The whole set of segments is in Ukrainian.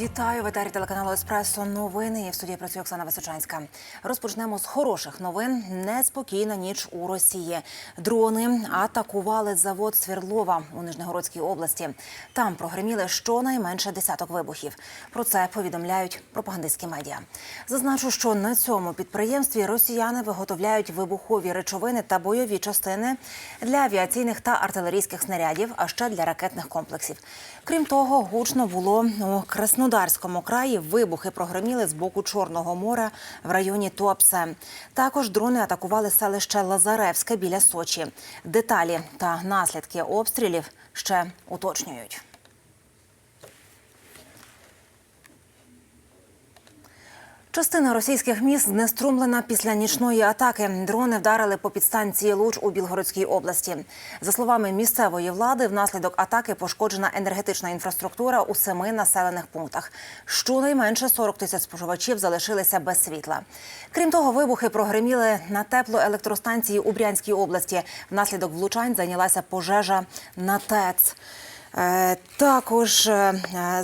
Вітаю в етері телеканалу Еспресо. Новини І в студії працює Оксана Височанська. Розпочнемо з хороших новин. Неспокійна ніч у Росії. Дрони атакували завод Свердлова у Нижнегородській області. Там прогреміли щонайменше десяток вибухів. Про це повідомляють пропагандистські медіа. Зазначу, що на цьому підприємстві росіяни виготовляють вибухові речовини та бойові частини для авіаційних та артилерійських снарядів, а ще для ракетних комплексів. Крім того, гучно було у Краснодарському краї. Вибухи прогреміли з боку Чорного моря в районі Туапсе. Також дрони атакували селище Лазаревське біля Сочі. Деталі та наслідки обстрілів ще уточнюють. Частина російських міст знеструмлена після нічної атаки. Дрони вдарили по підстанції Луч у Білгородській області. За словами місцевої влади, внаслідок атаки пошкоджена енергетична інфраструктура у семи населених пунктах. Щонайменше 40 тисяч споживачів залишилися без світла. Крім того, вибухи прогреміли на теплоелектростанції у Брянській області. Внаслідок влучань зайнялася пожежа на ТЕЦ. Е, Також е,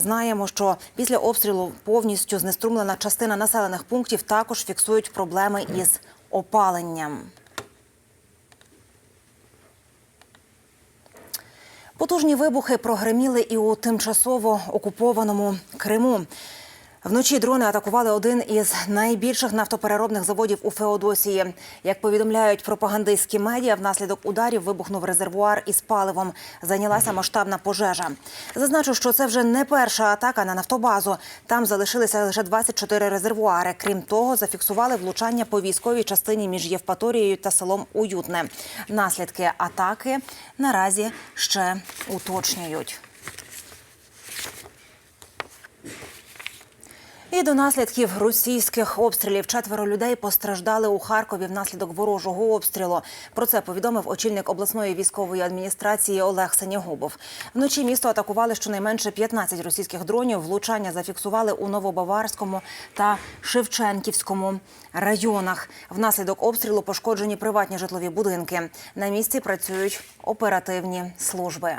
знаємо, що після обстрілу повністю знеструмлена частина населених пунктів також фіксують проблеми із опаленням. Потужні вибухи прогреміли і у тимчасово окупованому Криму. Вночі дрони атакували один із найбільших нафтопереробних заводів у Феодосії. Як повідомляють пропагандистські медіа, внаслідок ударів вибухнув резервуар із паливом. Зайнялася масштабна пожежа. Зазначу, що це вже не перша атака на нафтобазу. Там залишилися лише 24 резервуари. Крім того, зафіксували влучання по військовій частині між Євпаторією та селом Уютне. Наслідки атаки наразі ще уточнюють. І до наслідків російських обстрілів четверо людей постраждали у Харкові внаслідок ворожого обстрілу. Про це повідомив очільник обласної військової адміністрації Олег Сенягубов. Вночі місто атакували щонайменше 15 російських дронів. Влучання зафіксували у Новобаварському та Шевченківському районах. Внаслідок обстрілу пошкоджені приватні житлові будинки. На місці працюють оперативні служби.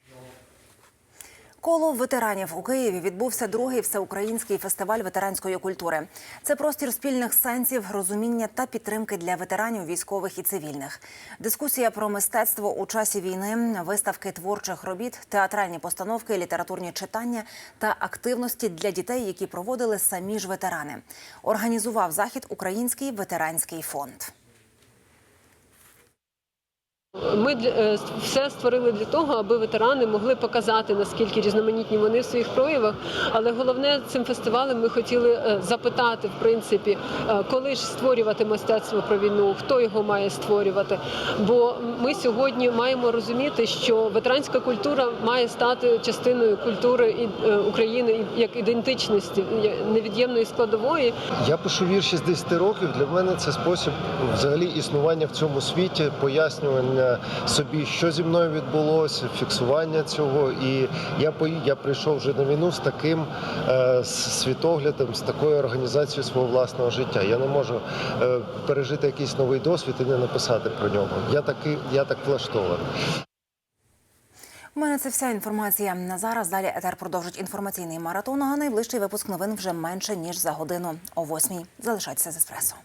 Коло ветеранів у Києві відбувся другий всеукраїнський фестиваль ветеранської культури. Це простір спільних сенсів, розуміння та підтримки для ветеранів військових і цивільних. Дискусія про мистецтво у часі війни, виставки творчих робіт, театральні постановки, літературні читання та активності для дітей, які проводили самі ж ветерани. Організував захід Український ветеранський фонд. Ми е, все створили для того, аби ветерани могли показати наскільки різноманітні вони в своїх проявах. Але головне цим фестивалем ми хотіли е, запитати, в принципі, е, коли ж створювати мистецтво про війну, хто його має створювати. Бо ми сьогодні маємо розуміти, що ветеранська культура має стати частиною культури України як ідентичності невід'ємної складової. Я пишу вірші з 10 років. Для мене це спосіб взагалі існування в цьому світі, пояснювання собі, що зі мною відбулося, фіксування цього. І я пої- я прийшов вже на війну з таким е, світоглядом, з такою організацією свого власного життя. Я не можу е, пережити якийсь новий досвід і не написати про нього. Я такий, я так влаштований. У мене це вся інформація. На зараз далі етер продовжить інформаційний маратон. А найближчий випуск новин вже менше ніж за годину о восьмій. Залишайтеся з еспресо.